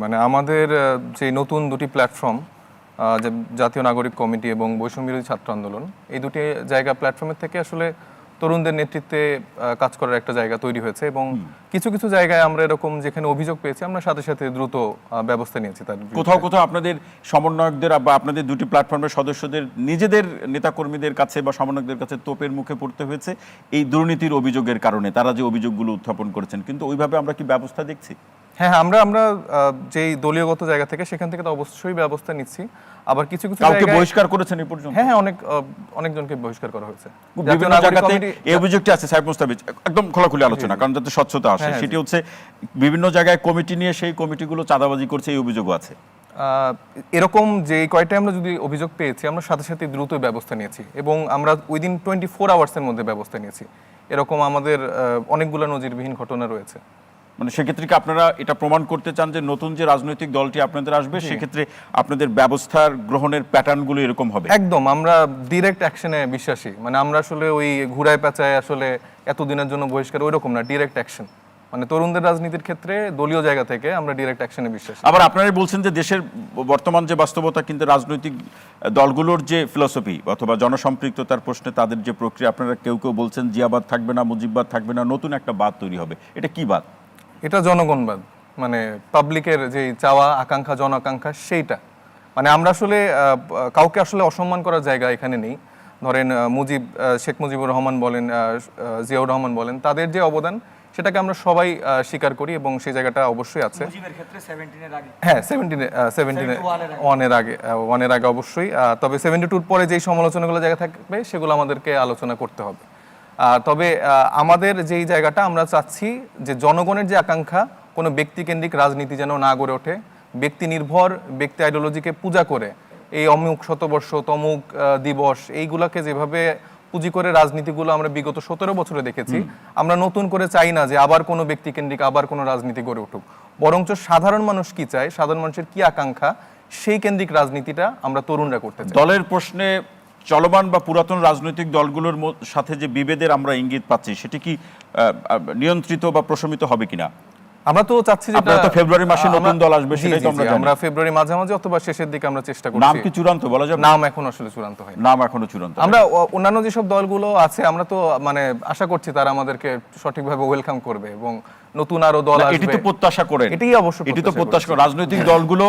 মানে আমাদের যে নতুন দুটি প্ল্যাটফর্ম যে জাতীয় নাগরিক কমিটি এবং বৈষম্য বিরোধী ছাত্র আন্দোলন এই দুটি জায়গা প্ল্যাটফর্মের থেকে আসলে তরুণদের নেতৃত্বে কাজ করার একটা জায়গা তৈরি হয়েছে এবং কিছু কিছু জায়গায় আমরা এরকম যেখানে অভিযোগ পেয়েছি আমরা সাথে সাথে দ্রুত ব্যবস্থা নিয়েছি তার কোথাও কোথাও আপনাদের সমন্বয়কদের বা আপনাদের দুটি প্ল্যাটফর্মের সদস্যদের নিজেদের নেতাকর্মীদের কাছে বা সমন্বয়কদের কাছে তোপের মুখে পড়তে হয়েছে এই দুর্নীতির অভিযোগের কারণে তারা যে অভিযোগগুলো উত্থাপন করেছেন। কিন্তু ওইভাবে আমরা কি ব্যবস্থা দেখছি? হ্যাঁ হ্যাঁ, আমরা আমরা যেই দলীয়গত জায়গা থেকে সেখান থেকে তো অবশ্যই ব্যবস্থা নিচ্ছি। আবার কিছু কিছু কাউকে বহিষ্কার করেছেন এই পর্যন্ত? হ্যাঁ হ্যাঁ অনেক আহ, অনেকজনকে বহিষ্কার করা হয়েছে। বিভিন্ন জায়গাতে এই অভিযোগটি আছে সাহেব মুস্তাফিজ। একদম খোলাখুলি আলোচনা কারণ যাতে স্বচ্ছতা আসে হ্যাঁ, সেটি হচ্ছে বিভিন্ন জায়গায় কমিটি নিয়ে সেই কমিটিগুলো চাঁদাবাজি করছে এই অভিযোগও আছে। এরকম যে কয়টা আমরা যদি অভিযোগ পেয়েছি আমরা সাথে সাথে দ্রুত ব্যবস্থা নিয়েছি এবং আমরা উইদিন টোয়েন্টি ফোর আওয়ার্সের মধ্যে ব্যবস্থা নিয়েছি। এরকম আমাদের অনেকগুলো নজিরবিহীন ঘটনা রয়েছে। মানে সেক্ষেত্রে কি আপনারা এটা প্রমাণ করতে চান যে নতুন যে রাজনৈতিক দলটি আপনাদের আসবে সেক্ষেত্রে আপনাদের ব্যবস্থার গ্রহণের প্যাটার্নগুলো এরকম হবে? একদম আমরা ডিরেক্ট অ্যাকশনে বিশ্বাসী। মানে আমরা আসলে ওই ঘুরায় পেঁচায় আসলে এতদিনের জন্য বহিষ্কার ওই রকম না ডিরেক্ট অ্যাকশন মানে তরুণদের রাজনীতির ক্ষেত্রে দলীয় জায়গা থেকে আমরা ডিরেক্ট অ্যাকশনে বিশ্বাসী। আবার আপনারাই বলছেন যে দেশের বর্তমান যে বাস্তবতা কিন্তু রাজনৈতিক দলগুলোর যে ফিলসফি অথবা জনসম্পৃক্ততার প্রশ্নে তাদের যে প্রক্রিয়া আপনারা কেউ কেউ বলছেন জিয়াবাদ থাকবে না মুজিববাদ থাকবে না নতুন একটা বাদ তৈরি হবে। এটা কি বাদ? এটা জনগণবাদ মানে পাবলিকের যে চাওয়া আকাঙ্ক্ষা জন আকাঙ্ক্ষা সেইটা। মানে আমরা আসলে কাউকে আসলে অসম্মান করার জায়গা এখানে নেই। ধরেন মুজিব শেখ মুজিবুর রহমান বলেন জিয়াউর রহমান বলেন তাদের যে অবদান সেটাকে আমরা সবাই স্বীকার করি এবং সেই জায়গাটা অবশ্যই আছে। হ্যাঁ সেভেন্টিনে সেভেন্টিনে 71 এর আগে। ওয়ানের আগে ওয়ানের আগে অবশ্যই। তবে সেভেন্টি টুর পরে যেই সমালোচনাগুলো জায়গা থাকবে সেগুলো আমাদেরকে আলোচনা করতে হবে। তবে আমাদের যেই জায়গাটা আমরা চাচ্ছি যে জনগণের যে আকাঙ্ক্ষা কোনো ব্যক্তিকেন্দ্রিক রাজনীতি যেন না গড়ে ওঠে ব্যক্তি নির্ভর ব্যক্তি আইডিওলজিকে পূজা করে এই অমুক শতবর্ষ তমুক দিবস এইগুলাকে যেভাবে পুঁজি করে রাজনীতিগুলো আমরা বিগত সতেরো বছরে দেখেছি আমরা নতুন করে চাই না যে আবার কোনো ব্যক্তিকেন্দ্রিক আবার কোনো রাজনীতি গড়ে উঠুক। বরঞ্চ সাধারণ মানুষ কি চায় সাধারণ মানুষের কি আকাঙ্ক্ষা সেই কেন্দ্রিক রাজনীতিটা আমরা তরুণরা করতে চাই। দলের প্রশ্নে চলমান বা পুরাতন রাজনৈতিক দলগুলোর সাথে যে বিভেদের আমরা ইঙ্গিত পাচ্ছি সেটি কি নিয়ন্ত্রিত বা প্রশমিত হবে কিনা? আমরা তো চাচ্ছি যে তো ফেব্রুয়ারি মাসে নতুন দল আসবে, সেটাই তো আমরা আমরা ফেব্রুয়ারি মাঝামাঝি অথবা শেষের দিকে আমরা চেষ্টা করছি। নাম কি চূড়ান্ত বলা যাবে? নাম এখন আসলে চূড়ান্ত হয় নাম এখনও চূড়ান্ত আমরা অন্যান্য যেসব দলগুলো আছে আমরা তো মানে আশা করছি তারা আমাদেরকে সঠিকভাবে ওয়েলকাম করবে এবং নতুন আরও দল না, এটি তো প্রত্যাশা করেন। এটাই অবশ্য এটি তো প্রত্যাশা রাজনৈতিক দলগুলো